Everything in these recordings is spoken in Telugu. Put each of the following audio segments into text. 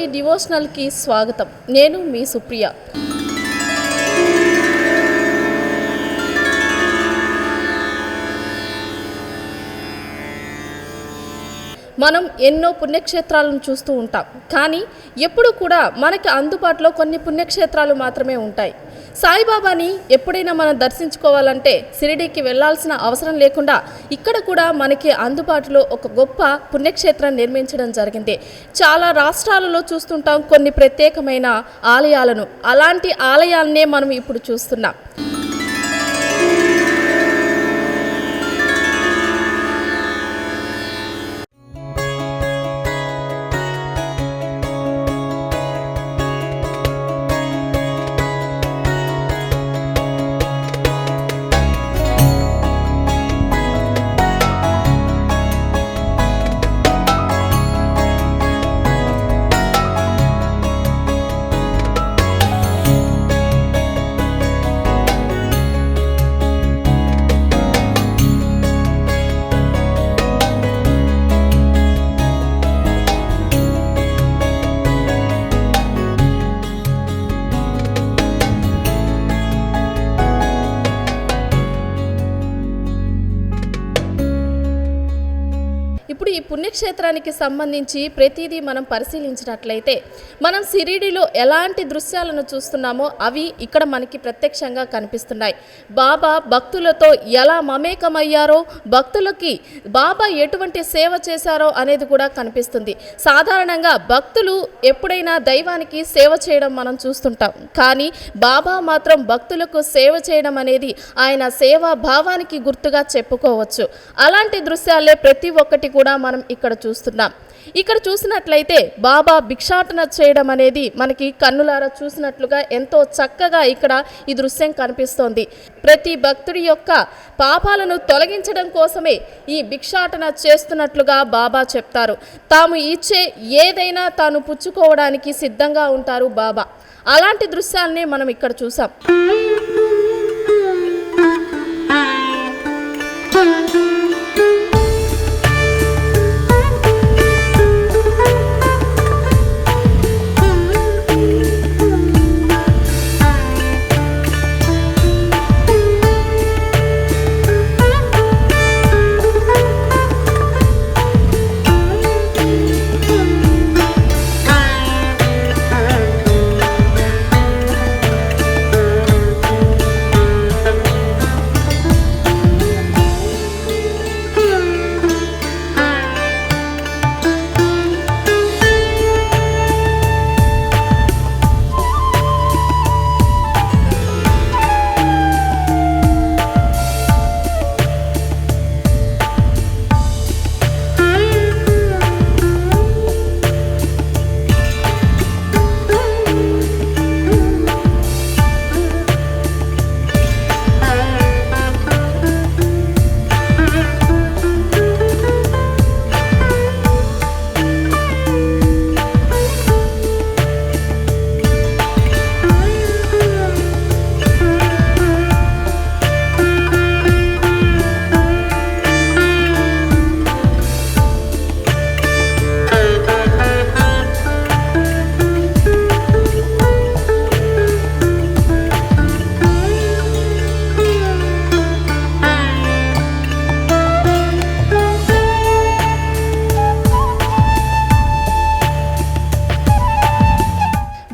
టీవీ డివోషనల్కి స్వాగతం. నేను మీ సుప్రియ. మనం ఎన్నో పుణ్యక్షేత్రాలను చూస్తూ ఉంటాం. కానీ ఎప్పుడు కూడా మనకి అందుబాటులో కొన్ని పుణ్యక్షేత్రాలు మాత్రమే ఉంటాయి. సాయిబాబాని ఎప్పుడైనా మనం దర్శించుకోవాలంటే షిరిడీకి వెళ్ళాల్సిన అవసరం లేకుండా ఇక్కడ కూడా మనకి అందుబాటులో ఒక గొప్ప పుణ్యక్షేత్రం నిర్మించడం జరిగింది. చాలా రాష్ట్రాలలో చూస్తుంటాం కొన్ని ప్రత్యేకమైన ఆలయాలను. అలాంటి ఆలయాలనే మనం ఇప్పుడు చూస్తున్నాం. పుణ్యక్షేత్రానికి సంబంధించి ప్రతిదీ మనం పరిశీలించినట్లయితే మనం సిరిడిలో ఎలాంటి దృశ్యాలను చూస్తున్నామో అవి ఇక్కడ మనకి ప్రత్యక్షంగా కనిపిస్తున్నాయి. బాబా భక్తులతో ఎలా మమేకమయ్యారో భక్తులకి బాబా ఎటువంటి సేవ చేశారో అనేది కూడా కనిపిస్తుంది. సాధారణంగా భక్తులు ఎప్పుడైనా దైవానికి సేవ చేయడం మనం చూస్తుంటాం. కానీ బాబా మాత్రం భక్తులకు సేవ చేయడం అనేది ఆయన సేవా భావానికి గుర్తుగా చెప్పుకోవచ్చు. అలాంటి దృశ్యాలే ప్రతి ఒక్కటి కూడా మనం ఇక్కడ ఇక్కడ చూస్తున్నాం. ఇక్కడ చూసినట్లయితే బాబా భిక్షాటన చేయడం అనేది మనకి కన్నులారా చూసినట్లుగా ఎంతో చక్కగా ఇక్కడ ఈ దృశ్యం కనిపిస్తోంది. ప్రతి భక్తుడి యొక్క పాపాలను తొలగించడం కోసమే ఈ భిక్షాటన చేస్తున్నట్లుగా బాబా చెప్తారు. తాము ఇచ్చే ఏదైనా తాను పుచ్చుకోవడానికి సిద్ధంగా ఉంటారు బాబా. అలాంటి దృశ్యాల్ని మనం ఇక్కడ చూసాం.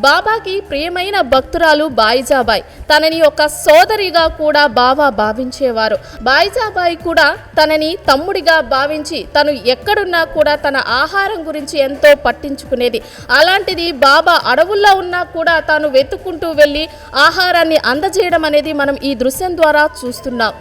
బాబాకి ప్రియమైన భక్తురాలు బాయిజాబాయ్. తనని ఒక సోదరిగా కూడా బాబా భావించేవారు. బాయిజాబాయ్ కూడా తనని తమ్ముడిగా భావించి తను ఎక్కడున్నా కూడా తన ఆహారం గురించి ఎంతో పట్టించుకునేది. అలాంటిది బాబా అడవుల్లో ఉన్నా కూడా తాను వెతుక్కుంటూ వెళ్ళి ఆహారాన్ని అందజేయడం అనేది మనం ఈ దృశ్యం ద్వారా చూస్తున్నాం.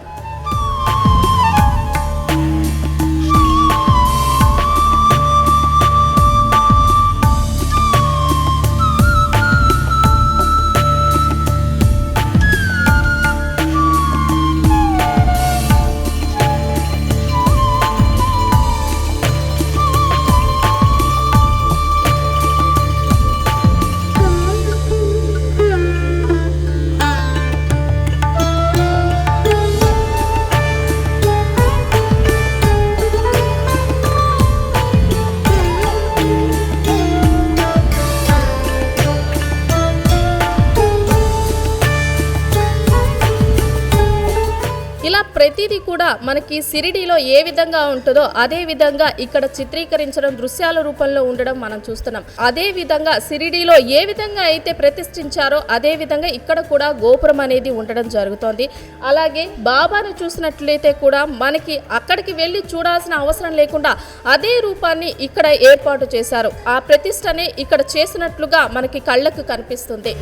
కూడా మనకి సిరిడిలో ఏ విధంగా ఉంటుందో అదే విధంగా ఇక్కడ చిత్రీకరించడం దృశ్యాల రూపంలో ఉండడం మనం చూస్తున్నాం. అదే విధంగా సిరిడిలో ఏ విధంగా అయితే ప్రతిష్ఠించారో అదే విధంగా ఇక్కడ కూడా గోపురం అనేది ఉండడం జరుగుతోంది. అలాగే బాబాను చూసినట్లయితే కూడా మనకి అక్కడికి వెళ్ళి చూడాల్సిన అవసరం లేకుండా అదే రూపాన్ని ఇక్కడ ఏర్పాటు చేశారు. ఆ ప్రతిష్టనే ఇక్కడ చేసినట్లుగా మనకి కళ్ళకు కనిపిస్తుంది.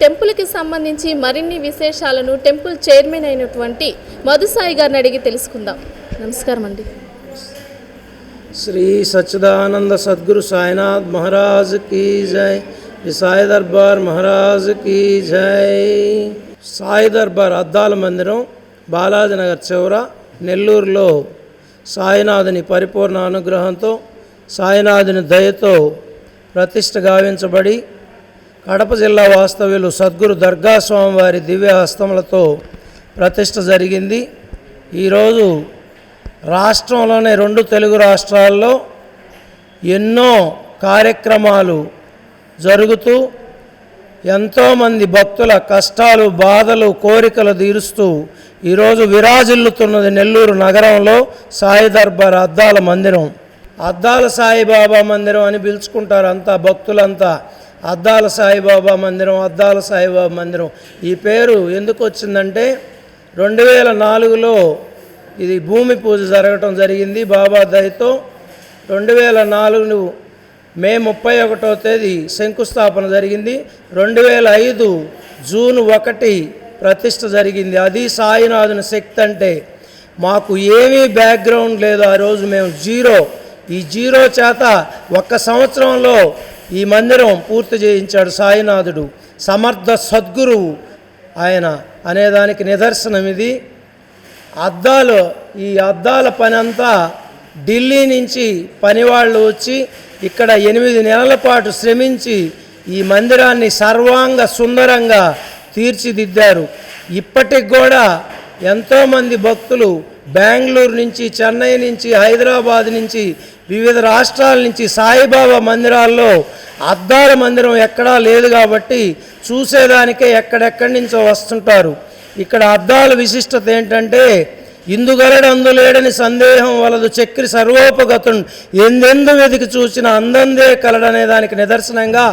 టెంపుల్కి సంబంధించి మరిన్ని విశేషాలను టెంపుల్ చైర్మన్ అయినటువంటి మధుసాయి గారిని అడిగి తెలుసుకుందాం. నమస్కారం అండి. శ్రీ సచ్చిదానంద సద్గురు సాయినాథ్ మహారాజ్ కీ జై. సాయి దర్బార్ మహారాజ్ కీ జై. సాయి దర్బార్ అద్దాల మందిరం బాలాజీ నగర్ చివర నెల్లూరులో సాయినాథుని పరిపూర్ణ అనుగ్రహంతో సాయినాథుని దయతో ప్రతిష్ట గావించబడి కడప జిల్లా వాస్తవ్యులు సద్గురు దర్గా స్వామివారి దివ్య హస్తములతో ప్రతిష్ట జరిగింది. ఈరోజు రాష్ట్రంలోనే రెండు తెలుగు రాష్ట్రాల్లో ఎన్నో కార్యక్రమాలు జరుగుతూ ఎంతోమంది భక్తుల కష్టాలు బాధలు కోరికలు తీరుస్తూ ఈరోజు విరాజిల్లుతున్నది నెల్లూరు నగరంలో సాయి దర్బార్ అద్దాల మందిరం. అద్దాల సాయిబాబా మందిరం అని పిలుచుకుంటారు అంతా భక్తులంతా. అద్దాల సాయిబాబా మందిరం అద్దాల సాయిబాబా మందిరం. ఈ పేరు ఎందుకు వచ్చిందంటే రెండు వేల నాలుగులో ఇది భూమి పూజ జరగటం జరిగింది బాబా దయతో. రెండు వేల నాలుగు మే ముప్పై ఒకటో తేదీ శంకుస్థాపన జరిగింది. రెండు వేల ఐదు జూన్ ఒకటి ప్రతిష్ట జరిగింది. అది సాయినాథుని శక్తి అంటే మాకు ఏమీ బ్యాక్గ్రౌండ్ లేదు ఆ రోజు మేము జీరో. ఈ జీరో చేత ఒక్క సంవత్సరంలో ఈ మందిరం పూర్తి చేయించాడు సాయినాథుడు. సమర్థ సద్గురువు ఆయన అనేదానికి నిదర్శనం ఇది అద్దాలు ఈ అద్దాల పని అంతా ఢిల్లీ నుంచి పనివాళ్ళు వచ్చి ఇక్కడ ఎనిమిది నెలల పాటు శ్రమించి ఈ మందిరాన్ని సర్వాంగ సుందరంగా తీర్చిదిద్దారు. ఇప్పటికి కూడా ఎంతోమంది భక్తులు బెంగళూరు నుంచి చెన్నై నుంచి హైదరాబాద్ నుంచి వివిధ రాష్ట్రాల నుంచి సాయిబాబా మందిరాల్లో అద్దాల మందిరం ఎక్కడా లేదు కాబట్టి చూసేదానికే ఎక్కడెక్కడి నుంచో వస్తుంటారు. ఇక్కడ అద్దాల విశిష్టత ఏంటంటే ఇందుగలడు లేడని సందేహం వలదు చక్రి సర్వోపగతుడు ఎందెందు వెతికి చూసిన అందందే కలడనే దానికి నిదర్శనంగా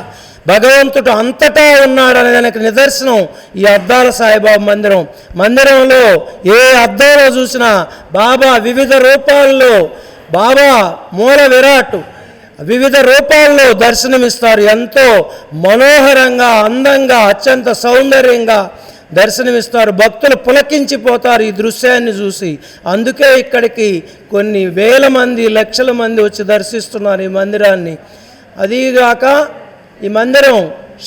భగవంతుడు అంతటా ఉన్నాడనే దానికి నిదర్శనం ఈ అద్దాల సాయిబాబా మందిరం. మందిరంలో ఏ అద్దంలో చూసినా బాబా వివిధ రూపాల్లో బాబా మూల విరాట్ వివిధ రూపాల్లో దర్శనమిస్తారు. ఎంతో మనోహరంగా అందంగా అత్యంత సౌందర్యంగా దర్శనమిస్తారు. భక్తులు పులకించిపోతారు ఈ దృశ్యాన్ని చూసి. అందుకే ఇక్కడికి కొన్ని వేల మంది లక్షల మంది వచ్చి దర్శిస్తున్నారు ఈ మందిరాన్ని. అదీగాక ఈ మందిరం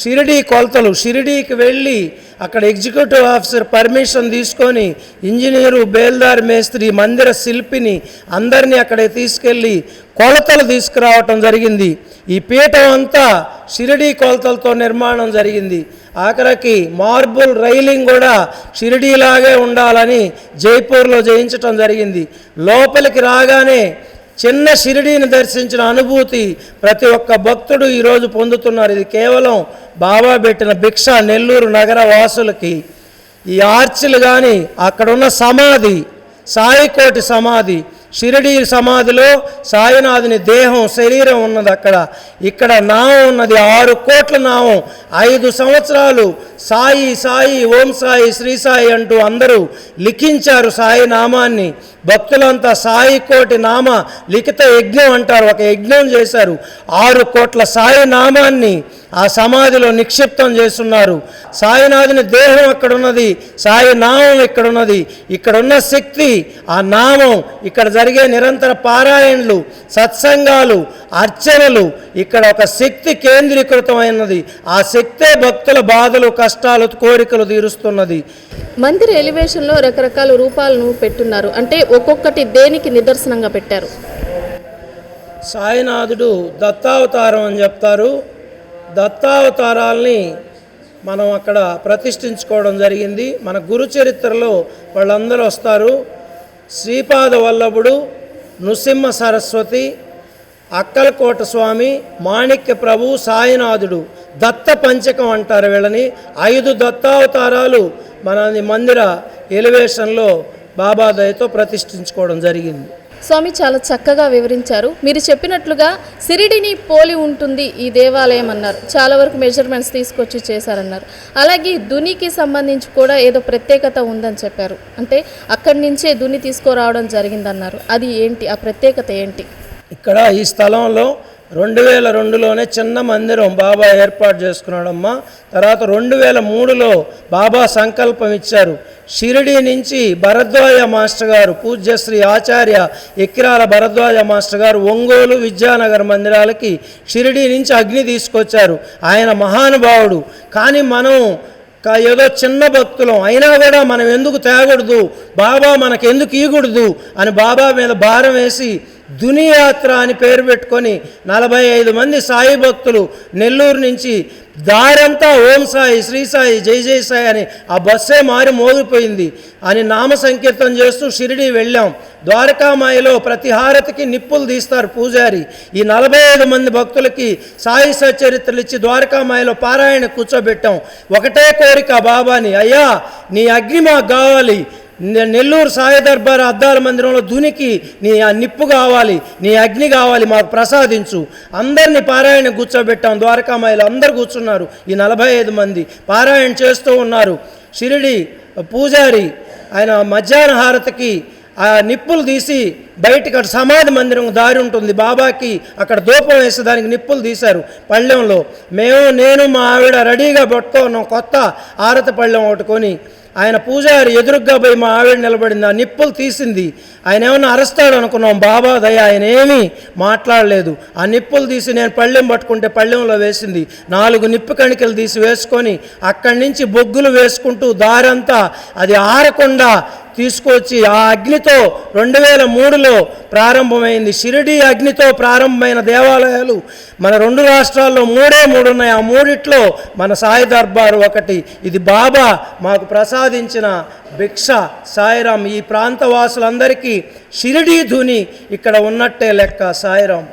షిరిడీ కొలతలు షిరిడీకి వెళ్ళి అక్కడ ఎగ్జిక్యూటివ్ ఆఫీసర్ పర్మిషన్ తీసుకొని ఇంజనీరు బేల్దార్ మేస్త్రి మందిర శిల్పిని అందరినీ అక్కడికి తీసుకెళ్ళి కొలతలు తీసుకురావటం జరిగింది. ఈ పీఠం అంతా షిరిడీ కొలతలతో నిర్మాణం జరిగింది. ఆఖరికి మార్బుల్ రైలింగ్ కూడా షిరిడీలాగే ఉండాలని జైపూర్లో చేయించటం జరిగింది. లోపలికి రాగానే చిన్న షిరిడీని దర్శించిన అనుభూతి ప్రతి ఒక్క భక్తుడు ఈరోజు పొందుతున్నారు. ఇది కేవలం బాబా పెట్టిన భిక్ష నెల్లూరు నగర వాసులకి. ఈ ఆర్చిలు కానీ అక్కడున్న సమాధి సాయికోటి సమాధి షిరిడి సమాధిలో సాయినాథుని దేహం శరీరం ఉన్నది అక్కడ. ఇక్కడ నామం ఉన్నది. ఆరు కోట్ల నామం ఐదు సంవత్సరాలు సాయి సాయి ఓం సాయి శ్రీ సాయి అంటూ అందరూ లిఖించారు సాయి నామాన్ని. భక్తులంతా సాయి కోటి నామ లిఖిత యజ్ఞం అంటారు. ఒక యజ్ఞం చేశారు. ఆరు కోట్ల సాయి నామాన్ని ఆ సమాధిలో నిక్షిప్తం చేస్తున్నారు. సాయినాథుని దేహం అక్కడున్నది. సాయి నామం ఇక్కడ ఉన్నది ఇక్కడ ఉన్న శక్తి ఆ నామం ఇక్కడ జరిగే నిరంతర పారాయణలు సత్సంగాలు అర్చనలు ఇక్కడ ఒక శక్తి కేంద్రీకృతమైనది. ఆ శక్తే భక్తుల బాధలు కష్టాలు కోరికలు తీరుస్తున్నది. మందిర ఎలివేషన్లో రకరకాల రూపాలను పెట్టున్నారు. అంటే ఒక్కొక్కటి దేనికి నిదర్శనంగా పెట్టారు? సాయినాథుడు దత్తావతారం అని చెప్తారు. దత్తావతారాల్ని మనం అక్కడ ప్రతిష్ఠించుకోవడం జరిగింది. మన గురు చరిత్రలో వాళ్ళందరూ వస్తారు. శ్రీపాద వల్లభుడు నృసింహ సరస్వతి అక్కలకోట స్వామి మాణిక్య ప్రభు సాయినాథుడు దత్త పంచకం అంటారు వీళ్ళని. ఐదు దత్తావతారాలు మన మందిర ఎలివేషన్లో బాబా దయతో ప్రతిష్ఠించుకోవడం జరిగింది. స్వామి చాలా చక్కగా వివరించారు. మీరు చెప్పినట్లుగా సిరిడిని పోలి ఉంటుంది ఈ దేవాలయం అన్నారు. చాలా వరకు మెజర్మెంట్స్ తీసుకొచ్చి చేశారన్నారు. అలాగే దునికి సంబంధించి కూడా ఏదో ప్రత్యేకత ఉందని చెప్పారు. అంటే అక్కడి నుంచే దుని తీసుకురావడం జరిగిందన్నారు. అది ఏంటి? ఆ ప్రత్యేకత ఏంటి? ఇక్కడ ఈ స్థలంలో రెండు వేల రెండులోనే చిన్న మందిరం బాబా ఏర్పాటు చేసుకున్నాడమ్మా. తర్వాత రెండు వేల మూడులో బాబా సంకల్పం ఇచ్చారు. షిరిడి నుంచి భరద్వాజ మాస్టర్ గారు పూజ్యశ్రీ ఆచార్య ఎక్కిరాల భరద్వాజ మాస్టర్ గారు ఒంగోలు విద్యానగర్ మందిరాలకి షిరిడి నుంచి అగ్ని తీసుకొచ్చారు. ఆయన మహానుభావుడు. కానీ మనం కా- ఏదో చిన్న భక్తులం అయినా కూడా మనం ఎందుకు తేగూడదు బాబా మనకు ఎందుకు ఇవ్వకూడదు అని బాబా మీద భారం వేసి దునియాత్ర అని పేరు పెట్టుకొని నలభై ఐదు మంది సాయి భక్తులు నెల్లూరు నుంచి దారంతా ఓం సాయి శ్రీ సాయి జై జై సాయి అని ఆ బస్సే మారి మోగిపోయింది. అని నామ సంకీర్తన చేస్తూ షిరిడి వెళ్ళాం. ద్వారకామాయలో ప్రతి హారతికి నిప్పులు తీస్తారు పూజారి. ఈ నలభై ఐదు మంది భక్తులకి సాయి సచరిత్రలు ఇచ్చి ద్వారకామాయలో పారాయణ కూర్చోబెట్టాం. ఒకటే కోరిక బాబాని అయ్యా నీ అగ్ని మాకు కావాలి. నెల్లూరు సాయి దర్బార్ అద్దాల మందిరంలో దునికి నీ ఆ నిప్పు కావాలి. నీ అగ్ని కావాలి మాకు ప్రసాదించు. అందరినీ పారాయణ కూర్చోబెట్టాం. ద్వారకామాయలు అందరు కూర్చున్నారు. ఈ నలభై ఐదు మంది పారాయణ చేస్తూ ఉన్నారు. షిరిడి పూజారి ఆయన మధ్యాహ్న హారతికి ఆ నిప్పులు తీసి బయటికి అటు సమాధి మందిరం దారి ఉంటుంది. బాబాకి అక్కడ ధూపం వేసి దానికి నిప్పులు తీశారు. పళ్ళెంలో మేము నేను మా ఆవిడ రెడీగా పట్టుకున్నాం కొత్త ఆరతి పళ్ళెం ఒకటి కొని ఆయన పూజారి ఎదురుగ్గా పోయి మా ఆవిడ నిలబడింది. ఆ నిప్పులు తీసింది. ఆయన ఏమన్నా అరుస్తాడు అనుకున్నాం. బాబా దయ ఆయన ఏమీ మాట్లాడలేదు. ఆ నిప్పులు తీసి నేను పళ్ళెం పట్టుకుంటే పళ్ళెంలో వేసింది. నాలుగు నిప్పు కణికలు తీసి వేసుకొని అక్కడి నుంచి బొగ్గులు వేసుకుంటూ దారంతా అది ఆరకుండా తీసుకొచ్చి ఆ అగ్నితో రెండు వేల మూడులో ప్రారంభమైంది. షిరిడి అగ్నితో ప్రారంభమైన దేవాలయాలు మన రెండు రాష్ట్రాల్లో మూడే మూడు ఉన్నాయి ఆ మూడిట్లో మన సాయి దర్బారు ఒకటి. ఇది బాబా మాకు ప్రసాదించిన భిక్ష. సాయిరాం ఈ ప్రాంత వాసులందరికీ షిరిడి ధుని ఇక్కడ ఉన్నట్టే లెక్క. సాయిరాం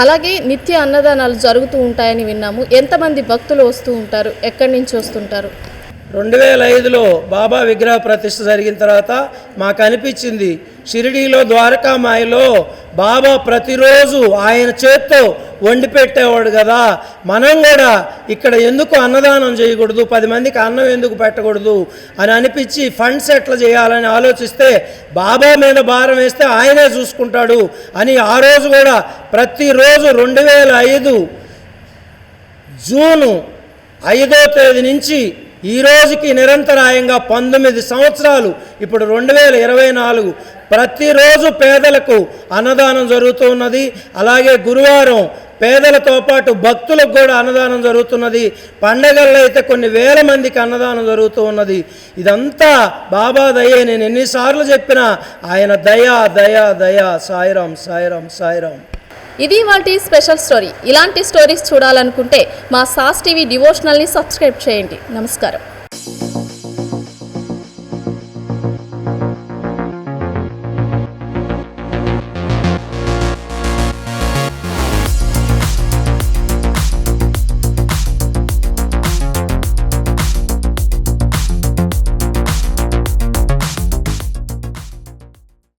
అలాగే నిత్య అన్నదానాలు జరుగుతూ ఉంటాయని విన్నాము. ఎంతమంది భక్తులు వస్తూ ఉంటారు? ఎక్కడి నుంచి వస్తుంటారు? రెండు వేల ఐదులో బాబా విగ్రహ ప్రతిష్ఠ జరిగిన తర్వాత మాకు అనిపించింది. షిరిడీలో ద్వారకామాయిలో బాబా ప్రతిరోజు ఆయన చేత్తో వండి పెట్టేవాడు కదా. మనం కూడా ఇక్కడ ఎందుకు అన్నదానం చేయకూడదు? పది మందికి అన్నం ఎందుకు పెట్టకూడదు? అని అనిపించి ఫండ్స్ ఎట్లా చేయాలని ఆలోచిస్తే బాబా మీద భారం వేస్తే ఆయనే చూసుకుంటాడు అని ఆ రోజు కూడా ప్రతిరోజు రెండు వేల ఐదు జూను ఐదో తేదీ నుంచి ఈ రోజుకి నిరంతరాయంగా పంతొమ్మిది సంవత్సరాలు ఇప్పుడు రెండు వేల ఇరవై నాలుగు. ప్రతిరోజు పేదలకు అన్నదానం జరుగుతూ ఉన్నది అలాగే గురువారం పేదలతో పాటు భక్తులకు కూడా అన్నదానం జరుగుతున్నది. పండగల్లో అయితే కొన్ని వేల మందికి అన్నదానం జరుగుతూ ఉన్నది. ఇదంతా బాబా దయే నేను ఎన్నిసార్లు చెప్పినా ఆయన దయా దయా దయా సాయిరాం సాయిరాం సాయిరాం. ఇది వాటి స్పెషల్ స్టోరీ. ఇలాంటి స్టోరీస్ చూడాలనుకుంటే మా సాస్ టీవీ డివోషనల్ని సబ్స్క్రైబ్ చేయండి. నమస్కారం.